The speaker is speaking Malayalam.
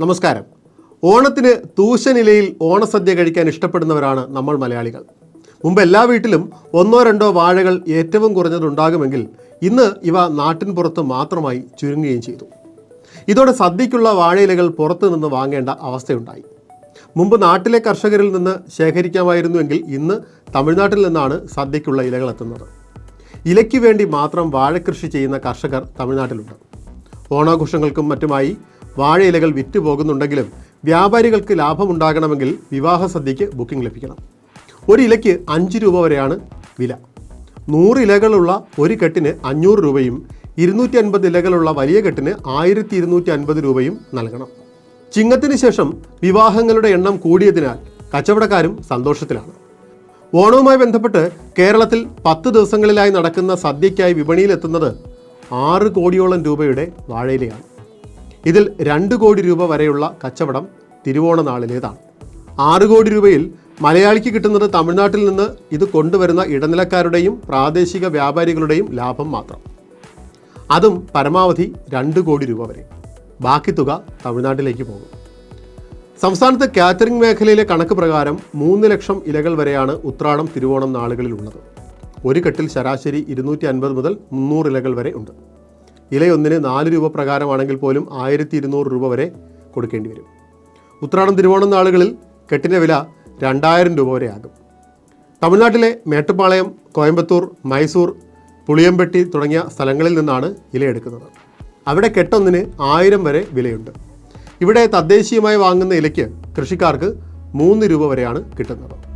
നമസ്കാരം. ഓണത്തിന് തൂശനിലയിൽ ഓണസദ്യ കഴിക്കാൻ ഇഷ്ടപ്പെടുന്നവരാണ് നമ്മൾ മലയാളികൾ. മുമ്പ് എല്ലാ വീട്ടിലും ഒന്നോ രണ്ടോ വാഴകൾ ഏറ്റവും കുറഞ്ഞതുണ്ടാകുമെങ്കിൽ ഇന്ന് ഇവ നാട്ടിൻ പുറത്ത് മാത്രമായി ചുരുങ്ങുകയും ചെയ്തു. ഇതോടെ സദ്യയ്ക്കുള്ള വാഴയിലകൾ പുറത്തു നിന്ന് വാങ്ങേണ്ട അവസ്ഥയുണ്ടായി. മുമ്പ് നാട്ടിലെ കർഷകരിൽ നിന്ന് ശേഖരിക്കാമായിരുന്നുവെങ്കിൽ ഇന്ന് തമിഴ്നാട്ടിൽ നിന്നാണ് സദ്യയ്ക്കുള്ള ഇലകൾ എത്തുന്നത്. ഇലയ്ക്ക് വേണ്ടി മാത്രം വാഴക്കൃഷി ചെയ്യുന്ന കർഷകർ തമിഴ്നാട്ടിലുണ്ട്. ഓണാഘോഷങ്ങൾക്കും മറ്റുമായി വാഴയിലകൾ വിറ്റ് പോകുന്നുണ്ടെങ്കിലും വ്യാപാരികൾക്ക് ലാഭമുണ്ടാകണമെങ്കിൽ വിവാഹ സദ്യയ്ക്ക് ബുക്കിംഗ് ലഭിക്കണം. ഒരു ഇലയ്ക്ക് അഞ്ച് രൂപ വരെയാണ് വില. നൂറ് ഇലകളുള്ള ഒരു കെട്ടിന് അഞ്ഞൂറ് രൂപയും ഇരുന്നൂറ്റി അൻപത് ഇലകളുള്ള വലിയ കെട്ടിന് ആയിരത്തി ഇരുന്നൂറ്റി അൻപത് രൂപയും നൽകണം. ചിങ്ങത്തിന് ശേഷം വിവാഹങ്ങളുടെ എണ്ണം കൂടിയതിനാൽ കച്ചവടക്കാരും സന്തോഷത്തിലാണ്. ഓണവുമായി ബന്ധപ്പെട്ട് കേരളത്തിൽ പത്ത് ദിവസങ്ങളിലായി നടക്കുന്ന സദ്യയ്ക്കായി വിപണിയിലെത്തുന്നത് ആറ് കോടിയോളം രൂപയുടെ വാഴയിലയാണ്. ഇതിൽ രണ്ട് കോടി രൂപ വരെയുള്ള കച്ചവടം തിരുവോണ നാളിലേതാണ്. ആറ് കോടി രൂപയിൽ മലയാളിക്ക് കിട്ടുന്നത് തമിഴ്നാട്ടിൽ നിന്ന് ഇത് കൊണ്ടുവരുന്ന ഇടനിലക്കാരുടെയും പ്രാദേശിക വ്യാപാരികളുടെയും ലാഭം മാത്രം. അതും പരമാവധി രണ്ട് കോടി രൂപ വരെ. ബാക്കി തുക തമിഴ്നാട്ടിലേക്ക് പോകും. സംസ്ഥാനത്ത് കാറ്ററിംഗ് മേഖലയിലെ കണക്ക് പ്രകാരം മൂന്ന് ലക്ഷം ഇലകൾ വരെയാണ് ഉത്രാടം തിരുവോണം നാളുകളിലുള്ളത്. ഒരു കെട്ടിൽ ശരാശരി ഇരുന്നൂറ്റി അൻപത് മുതൽ മുന്നൂറ് ഇലകൾ വരെ ഉണ്ട്. ഇലയൊന്നിന് നാല് രൂപ പ്രകാരമാണെങ്കിൽ പോലും ആയിരത്തി ഇരുന്നൂറ് രൂപ വരെ കൊടുക്കേണ്ടി വരും. ഉത്രാടം തിരുവോണം നാളുകളിൽ കെട്ടിന്റെ വില രണ്ടായിരം രൂപ വരെ ആകും. തമിഴ്നാട്ടിലെ മേട്ടുപ്പാളയം കോയമ്പത്തൂർ മൈസൂർ പുളിയമ്പെട്ടി തുടങ്ങിയ സ്ഥലങ്ങളിൽ നിന്നാണ് ഇലയെടുക്കുന്നത് അവിടെ കെട്ടൊന്നിന് ആയിരം വരെ വിലയുണ്ട്. ഇവിടെ തദ്ദേശീയമായി വാങ്ങുന്ന ഇലയ്ക്ക് കൃഷിക്കാർക്ക് മൂന്ന് രൂപ വരെയാണ് കിട്ടുന്നത്.